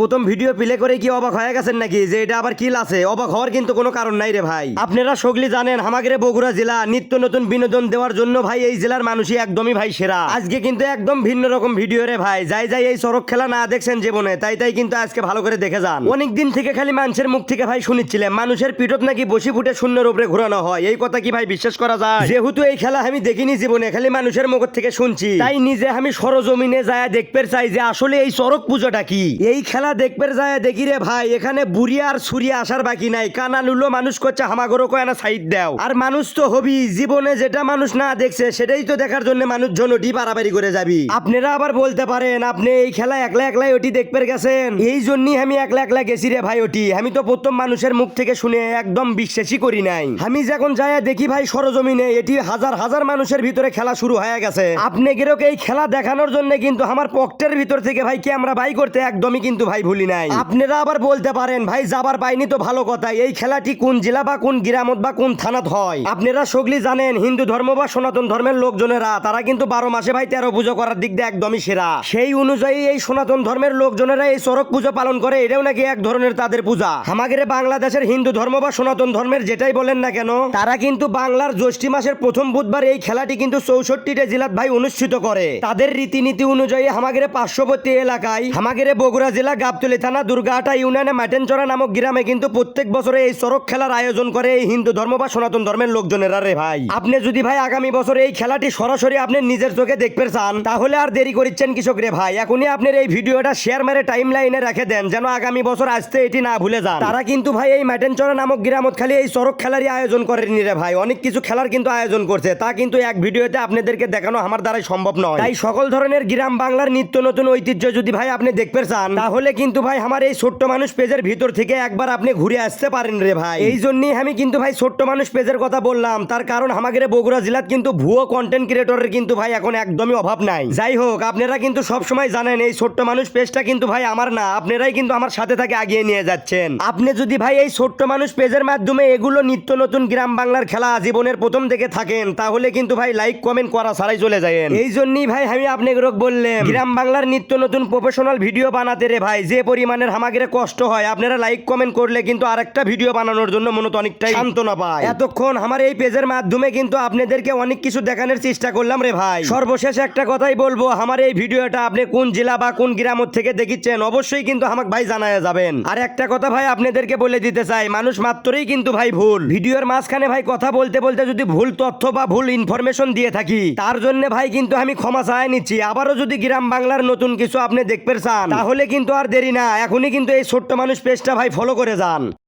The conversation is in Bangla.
প্রথম ভিডিও প্লে করে কি অবাক হয়ে গেছেন নাকি? যে এটা আবার কিল আছে। অবাক হওয়ার কিন্তু কোনো কারণ নাই রে ভাই। আপনারা সগলি জানেন আমাদের বগুড়া জেলা নিত্য নতুন বিনোদন দেওয়ার জন্য ভাই এই জেলার মানুষই একদমই ভাই সেরা। আজকে কিন্তু একদম ভিন্ন রকম ভিডিও রে ভাই। যাই যাই এই সড়ক খেলা না দেখছেন জীবনে, তাই তাই কিন্তু আজকে ভালো করে দেখে যান। অনেক দিন থেকে খালি মানুষের মুখ থেকে ভাই শুনিচ্ছিলেন, মানুষের পিঠত নাকি বসি ফুটে শূন্যের উপরে ঘোরানো হয়। এই কথা কি ভাই বিশ্বাস করা যায়? যেহেতু এই খেলা আমি দেখিনি জীবনে, খালি মানুষের মুখ থেকে শুনছি। তাই নিজে আমি সরজমিনে যায় দেখতে চাই যে আসলে এই চরক পুজোটা কি? এই খেলা দেখতে যায়, দেখি রে ভাই, এখানে বুড়িয়া আর সুরিয়া আসার বাকি নাই। কানা লুলো মানুষ করছে হামাগরো কয়না সাইড দাও। আর মানুষ তো হবি, জীবনে যেটা মানুষ না দেখছে, সেটাই তো দেখার জন্য মানুষ জনটি বাড়াবাড়ি করে যাবি। আপনারা আবার বলতে পারেন, আপনি এই খেলা একলা একলাই ওটি দেখতে গেছেন? এই জন্যই আমি একলা একলা গেছি রে ভাই ওটি আমি তো প্রথম মানুষের মুখ থেকে শুনে একদম বিশ্বাসই করি নাই। আমি যখন যাই দেখি ভাই সরজমিনে, এটি হাজার হাজার মানুষের ভিতরে খেলা শুরু হয়ে গেছে। আপনি গেরোক এই খেলা দেখানোর জন্য কিন্তু আমার পকেটের ভিতর থেকে ভাই ক্যামেরা বাই করতে একদমই কিন্তু ভাই ভুলি নাই। আপনারা আবার বলতে পারেন, ভাই, যাবার পাইনি তো ভালো কথা। এই খেলাটি কোন জেলা বা কোন গ্রামত বা কোন থানাত হয়? আপনারা সগলি জানেন, হিন্দু ধর্ম বা সনাতন ধর্মের লোকজনেরা, তারা কিন্তু বারো মাসে ভাই তেরো পুজো করার দিক দিয়ে একদমই সেরা। সেই অনুযায়ী এই সনাতন ধর্মের লোকজনেরা এই চরক পুজো পালন করে, এটাও নাকি এক ধরনের তাদের পূজা। আমাদের বাংলাদেশের হিন্দু ধর্ম বা সনাতন ধর্মের যেটাই বলেন না কেন, তারা কিন্তু বাংলার জ্যৈষ্ঠী মাসের প্রথম বুধবার এই খেলাটি কিন্তু চৌষট্টিটা জেলাত ভাই অনুষ্ঠিত করে। তাদের রীতিনীতি অনুযায়ী আমাদের পার্শ্ববর্তী এলাকায় আমাদের বগুড়া জেলা গাবতলি থানা দুর্গাহাটা ইউনিয়নে মাটেনচরা নামক গ্রামে কিন্তু প্রত্যেক বছরে এই চরক খেলার আয়োজন করে। এই হিন্দু ধর্ম বা সনাতন ধর্মের লোকজনেরা রে ভাই। আপনি যদি ভাই আগামী বছর এই খেলাটি সরাসরি আপনি নিজের চোখে দেখতে চান, তাহলে আর দেরি করিচ্ছেন কৃষক রে ভাই। এখনই আপনার এই ভিডিওটা শেয়ার মেরে টাইম লাইনে রেখে দেন, যেন আগামী বছর আসতে এটি না ভুলে যান। তারা কিন্তু ভাই এই মাটেনচরা নামক গ্রামত খালি এই চরক খেলারই আয়োজন করেনি রে ভাই। অনেক কিছু খেলার কিন্তু আয়োজন করছে। তা কিন্তু এক ভিডিওতে আপনাদেরকে দেখানো আমার দ্বারাই সম্ভব নয়। তাই সকল ধরনের গ্রাম বাংলার নিত্য নতুন ঐতিহ্য যদি ভাই আপনি দেখতে চান, তাহলে কিন্তু ভাই, আমার এই ছোট্ট মানুষ পেজের ভিতর থেকে একবার আপনি ঘুরে আসতে পারেন রে ভাই। এই জন্যই আমি কিন্তু ভাই, ছোট্ট মানুষ পেজের কথা বললাম। তার কারণ আমাদের বগুড়া জেলার কিন্তু ভুয়ো কন্টেন্ট ক্রিয়েটরের কিন্তু ভাই এখন একদমই অভাব নাই। যাই হোক, আপনারা কিন্তু সব সময় জানেন, এই ছোট্ট মানুষ পেজটা কিন্তু ভাই আমার না, আপনারাই কিন্তু আমার সাথে থেকে আগিয়ে নিয়ে যাচ্ছেন। আপনি যদি ভাই, এই ছোট্ট মানুষ পেজের মাধ্যমে এগুলো নিত্য নতুন গ্রাম বাংলার খেলা জীবনের প্রথম থেকে থাকেন, তাহলে কিন্তু ভাই লাইক কমেন্ট করা ছাড়াই চলে যায় এই জন্যই ভাই, আমি আপনাকে বললেন গ্রাম বাংলার নিত্য নতুন প্রফেশনাল ভিডিও বানাতে রে ভাই যে পরিমাণের আমাদের কষ্ট হয় আপনারা লাইক কমেন্ট করলে কিন্তু আরেকটা ভিডিও বানানোর জন্য মনত অনেকটাই সান্ত্বনা পায় এতক্ষণ আমার এই পেজের মাধ্যমে কিন্তু আপনাদেরকে অনেক কিছু দেখানোর চেষ্টা করলাম রে ভাই। সর্বশেষ একটা কথাই বলব আমার এই ভিডিওটা আপনি কোন জেলা বা কোন গ্রাম থেকে দেখিচ্ছেন অবশ্যই কিন্তু আমাকে ভাই জানায় যাবেন। আর একটা কথা ভাই আপনাদেরকে বলে দিতে চাই মানুষ মাত্রই কিন্তু ভাই ভুল। ভিডিওর মাঝখানে ভাই কথা বলতে বলতে যদি ভুল তথ্য বা ভুল ইনফরমেশন দিয়ে থাকি তার জন্য ভাই কিন্তু আমি ক্ষমা চাই নিচ্ছি। আবারও যদি গ্রাম বাংলার নতুন কিছু আপনি দেখতে চান তাহলে কিন্তু আর দেরি না এখনই কিন্তু এই ছোট্ট মানুষ পেজটা ভাই ফলো করে যান।